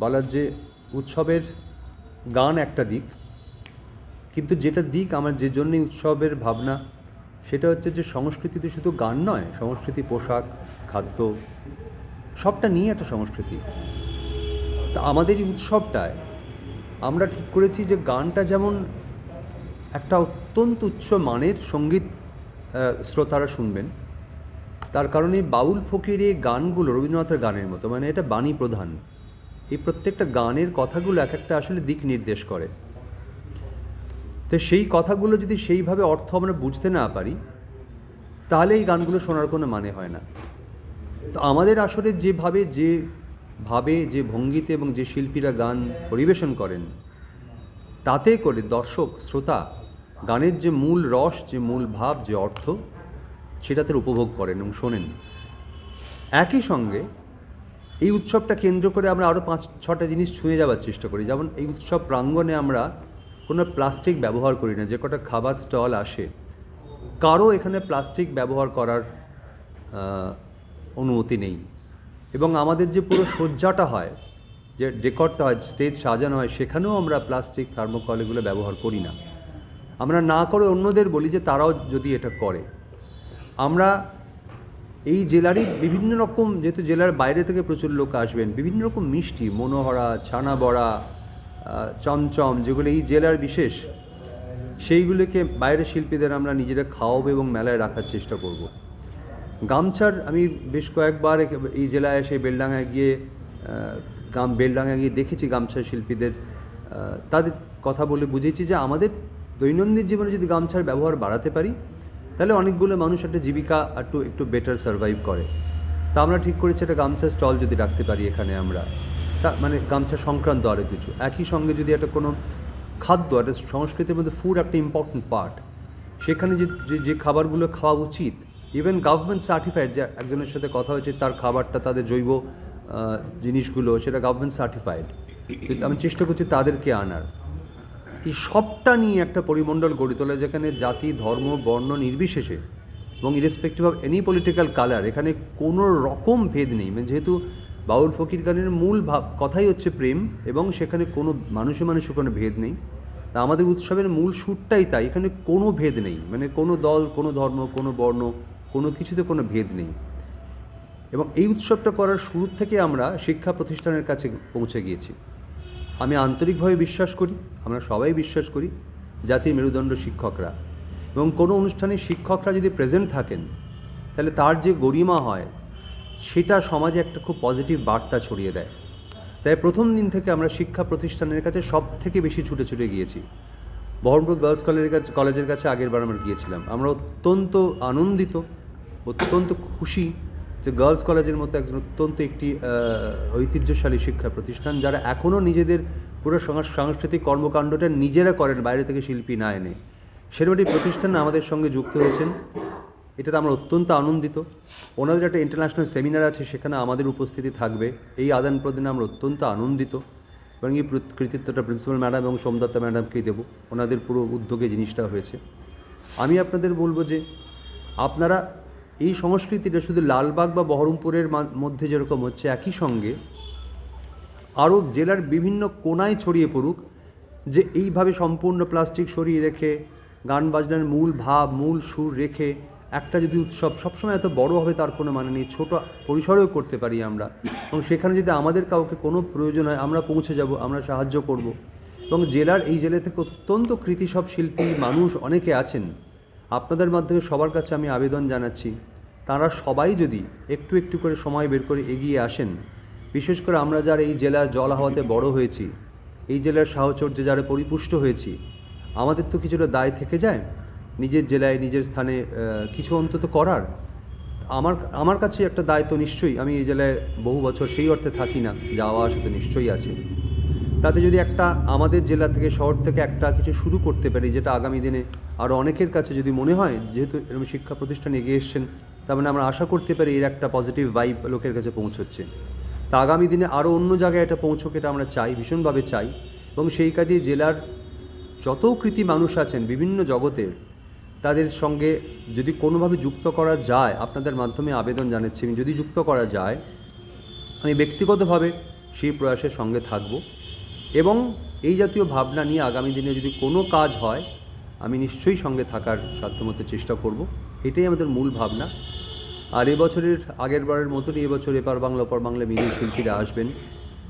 বলার যে উৎসবের গান একটা দিক, কিন্তু যেটা দিক আমার যে জন্যই উৎসবের ভাবনা, সেটা হচ্ছে যে সংস্কৃতিতে শুধু গান নয়, সংস্কৃতি, পোশাক, খাদ্য, সবটা নিয়ে একটা সংস্কৃতি। তা আমাদের এই উৎসবটায় আমরা ঠিক করেছি যে গানটা যেমন একটা অত্যন্ত উচ্চ মানের সংগীত শ্রোতারা শুনবেন তার কারণে বাউল ফকির গানগুলো রবীন্দ্রনাথের গানের মতো মানে এটা বাণী প্রধান। এই প্রত্যেকটা গানের কথাগুলো এক একটা আসলে দিক নির্দেশ করে। তো সেই কথাগুলো যদি সেইভাবে অর্থ আমরা বুঝতে না পারি, তাহলে এই গানগুলো শোনার কোনো মানে হয় না। তো আমাদের আসলে যেভাবে, যে ভাবে, যে ভঙ্গিতে এবং যে শিল্পীরা গান পরিবেশন করেন, তাতে করে দর্শক, শ্রোতা, গানের যে মূল রস, যে মূল ভাব, যে অর্থ সেটা উপভোগ করেন এবং শোনেন। একই সঙ্গে এই উৎসবটা কেন্দ্র করে আমরা আরও পাঁচ, ছটা জিনিস ছুঁয়ে যাওয়ার চেষ্টা করি। যেমন এই উৎসব প্রাঙ্গণে আমরা কোনো প্লাস্টিক ব্যবহার করি না, যে কটা খাবার স্টল আসে। কারও এখানে প্লাস্টিক ব্যবহার করার অনুমতি নেই। এবং আমাদের যে পুরো সজ্জাটা হয়, যে ডেকরটা হয়, স্টেজ সাজানো হয়, সেখানেও আমরা প্লাস্টিক, থার্মোকল এগুলো ব্যবহার করি না। আমরা না করে অন্যদের বলি যে তারাও যদি এটা করে। আমরা এই জেলারই বিভিন্ন রকম, যেহেতু জেলার বাইরে থেকে প্রচুর লোক আসবেন, বিভিন্ন রকম মিষ্টি, মনোহরা ছানা বড়া চমচম, যেগুলো এই জেলার বিশেষ, সেইগুলোকে বাইরের শিল্পীদের আমরা নিজেরা খাওয়াবো এবং মেলায় রাখার চেষ্টা করব। গামছার আমি বেশ কয়েকবার এই জেলায় এসে বেলডাঙায় গিয়ে গাম বেলডাঙায় গিয়ে দেখেছি গামছার শিল্পীদের তাদের কথা বলে বুঝেছি যে আমাদের দৈনন্দিন জীবনে যদি গামছার ব্যবহার বাড়াতে পারি তাহলে অনেকগুলো মানুষ একটা জীবিকা একটু একটু বেটার সার্ভাইভ করে। তা আমরা ঠিক করেছি একটা গামছা স্টল যদি রাখতে পারি এখানে আমরা। তা মানে গামছা সংক্রান্ত আরও কিছু। একই সঙ্গে যদি একটা কোনো খাদ্য, একটা সংস্কৃতির মধ্যে ফুড একটা ইম্পর্ট্যান্ট পার্ট সেখানে যে, যে- খাবারগুলো খাওয়া উচিত ইভেন গভর্নমেন্ট সার্টিফাইড যে একজনের সাথে কথা হয়েছে, তার খাবারটা তাদের জৈব জিনিসগুলো সেটা গভর্নমেন্ট সার্টিফাইড আমি চেষ্টা করছি তাদেরকে আনার। এই সবটা নিয়ে একটা পরিমণ্ডল গড়ে তোলে যেখানে জাতি, ধর্ম, বর্ণ নির্বিশেষে এবং irrespective of any political colour এখানে কোনো রকম ভেদ নেই। মানে যেহেতু বাউল ফকির গানের মূল ভাব, কথাই হচ্ছে প্রেম এবং সেখানে কোনো মানুষে মানুষে কোনো ভেদ নেই। তা আমাদের উৎসবের মূল সুরটাই তাই, এখানে কোনো ভেদ নেই। মানে কোনো দল, কোনো ধর্ম, কোনো বর্ণ, কোনো কিছুতে কোনো ভেদ নেই। এবং এই উৎসবটা করার শুরু থেকে আমরা শিক্ষা প্রতিষ্ঠানের কাছে পৌঁছে গিয়েছি। আমি আন্তরিকভাবে বিশ্বাস করি, আমরা সবাই বিশ্বাস করি, জাতির মেরুদণ্ড শিক্ষকরা। এবং কোনো অনুষ্ঠানে শিক্ষকরা যদি প্রেজেন্ট থাকেন, তাহলে তার যে গরিমা হয়, সেটা সমাজে একটা খুব পজিটিভ বার্তা ছড়িয়ে দেয়। তাই প্রথম দিন থেকে আমরা শিক্ষা প্রতিষ্ঠানের কাছে সব থেকে বেশি ছুটে ছুটে গিয়েছি। বহরমপুর গার্লস কলেজের কাছে কলেজের কাছে আগের বার আমরা গিয়েছিলাম। আমরা অত্যন্ত আনন্দিত, অত্যন্ত খুশি যে গার্লস কলেজের মতো একজন অত্যন্ত একটি ঐতিহ্যশালী শিক্ষা প্রতিষ্ঠান, যারা এখনও নিজেদের পুরো সাংস্কৃতিক কর্মকাণ্ডটা নিজেরা করেন, বাইরে থেকে শিল্পী না এনে। সেরকম একটি প্রতিষ্ঠান আমাদের সঙ্গে যুক্ত হয়েছেন। এটাতে আমরা অত্যন্ত আনন্দিত। ওনাদের একটা ইন্টারন্যাশনাল সেমিনার আছে, সেখানে আমাদের উপস্থিতি থাকবে। এই আদান প্রদানে আমরা অত্যন্ত আনন্দিত। এবং এই কৃতিত্বটা প্রিন্সিপাল ম্যাডাম এবং সোমদত্তা ম্যাডামকেই দেবো। ওনাদের পুরো উদ্যোগে জিনিসটা হয়েছে। আমি আপনাদের বলব যে, আপনারা এই সংস্কৃতিটা শুধু লালবাগ বা বহরমপুরের মধ্যে যেরকম হচ্ছে, একই সঙ্গে আরও জেলার বিভিন্ন কোনায় ছড়িয়ে পড়ুক, যে এইভাবে সম্পূর্ণ প্লাস্টিক সরিয়ে রেখে, গান বাজনার মূল ভাব, মূল সুর রেখে একটা যদি উৎসব সবসময় এত বড় হবে তার কোনো মানে নেই। ছোট পরিসরেও করতে পারি আমরা। এবং সেখানে যদি আমাদের কাউকে কোনো প্রয়োজন হয়, আমরা পৌঁছে যাব, আমরা সাহায্য করব। এবং জেলার এই জেলা থেকে অত্যন্ত কৃতি সব শিল্পী মানুষ অনেকে আছেন। আপনাদের মাধ্যমে সবার কাছে আমি আবেদন জানাচ্ছি, তারা সবাই যদি একটু একটু করে সময় বের করে এগিয়ে আসেন, বিশেষ করে আমরা যারা এই জেলার জল হাওয়াতে বড় হয়েছি, এই জেলার সাহচর্যে যারা পরিপুষ্ট হয়েছি, আমাদের তো কিছুটা দায় থেকে যায় নিজের জেলায় নিজের স্থানে কিছু অন্তত করার। আমার আমার কাছে একটা দায়িত্ব নিশ্চয়ই, আমি এই জেলায় বহু বছর সেই অর্থে থাকি না, যাওয়া আসা তো নিশ্চয়ই আছে। তাতে যদি একটা আমাদের জেলা থেকে শহর থেকে একটা কিছু শুরু করতে পারি, যেটা আগামী দিনে আরও অনেকের কাছে যদি মনে হয়, যেহেতু এরকম শিক্ষা প্রতিষ্ঠান এগিয়ে এসছেন, তার মানে আমরা আশা করতে পারি এর একটা পজিটিভ ভাইব লোকের কাছে পৌঁছচ্ছে। তা আগামী দিনে আরও অন্য জায়গায় এটা পৌঁছোক এটা আমরা চাই, ভীষণভাবে চাই। এবং সেই কাজে জেলার যত কৃতি মানুষ আছেন, বিভিন্ন জগতের, তাদের সঙ্গে যদি কোনোভাবে যুক্ত করা যায়, আপনাদের মাধ্যমে আবেদন জানাচ্ছি, যদি যুক্ত করা যায়, আমি ব্যক্তিগতভাবে সেই প্রয়াসের সঙ্গে থাকব। এবং এই জাতীয় ভাবনা নিয়ে আগামী দিনে যদি কোনো কাজ হয়, আমি নিশ্চয়ই সঙ্গে থাকার সাধ্যমতো চেষ্টা করব। এটাই আমাদের মূল ভাবনা। আর এবছরের আগের বারের মতনই এবছর এপার বাংলা, ওপার বাংলা মিলিয়ে শিল্পীরা আসবেন।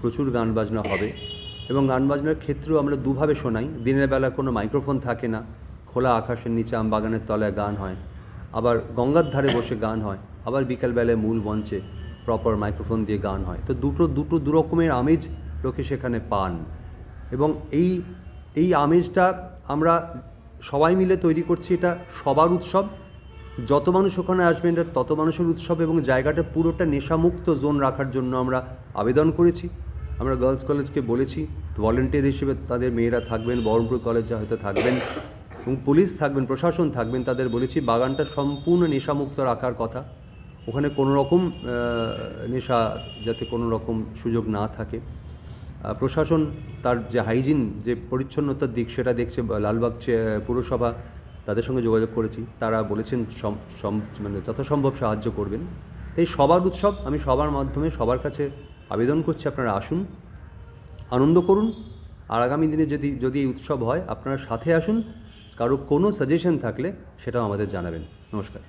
প্রচুর গান বাজনা হবে এবং গান বাজনার ক্ষেত্রেও আমরা দুভাবে শোনাই। দিনের বেলা কোনো মাইক্রোফোন থাকে না, খোলা আকাশের নিচে আম বাগানের তলায় গান হয়। আবার গঙ্গার ধারে বসে গান হয়, আবার বিকালবেলায় মূল মঞ্চে প্রপার মাইক্রোফোন দিয়ে গান হয়। তো দুটো দুটো দু রকমের আমেজ লোকে সেখানে পান। এবং এই এই আমেজটা আমরা সবাই মিলে তৈরি করছি, এটা সবার উৎসব। যত মানুষ ওখানে আসবেন, এটা তত মানুষের উৎসব এবং জায়গাটা পুরোটা নেশামুক্ত জোন রাখার জন্য আমরা আবেদন করেছি। আমরা গার্লস কলেজকে বলেছি, ভলেন্টিয়ার হিসেবে তাদের মেয়েরা থাকবেন, বহরমপুর কলেজে হয়তো থাকবেন এবং পুলিশ থাকবেন, প্রশাসন থাকবেন, তাদের বলেছি বাগানটা সম্পূর্ণ নেশামুক্ত রাখার কথা। ওখানে কোনো রকম নেশা যাতে কোনো রকম সুযোগ না থাকে। প্রশাসন তার যে হাইজিন, যে পরিচ্ছন্নতার দিক, সেটা দেখছে লালবাগ পুরসভা, তাদের সঙ্গে যোগাযোগ করেছি। তারা বলেছেন মানে যথাসম্ভব সাহায্য করবেন। এই সবার উৎসব আমি সবার মাধ্যমে সবার কাছে আবেদন করছি, আপনারা আসুন, আনন্দ করুন। আর আগামী দিনে যদি যদি এই উৎসব হয়, আপনারা সাথে আসুন। কারও কোনো সাজেশন থাকলে সেটাও আমাদের জানাবেন। নমস্কার।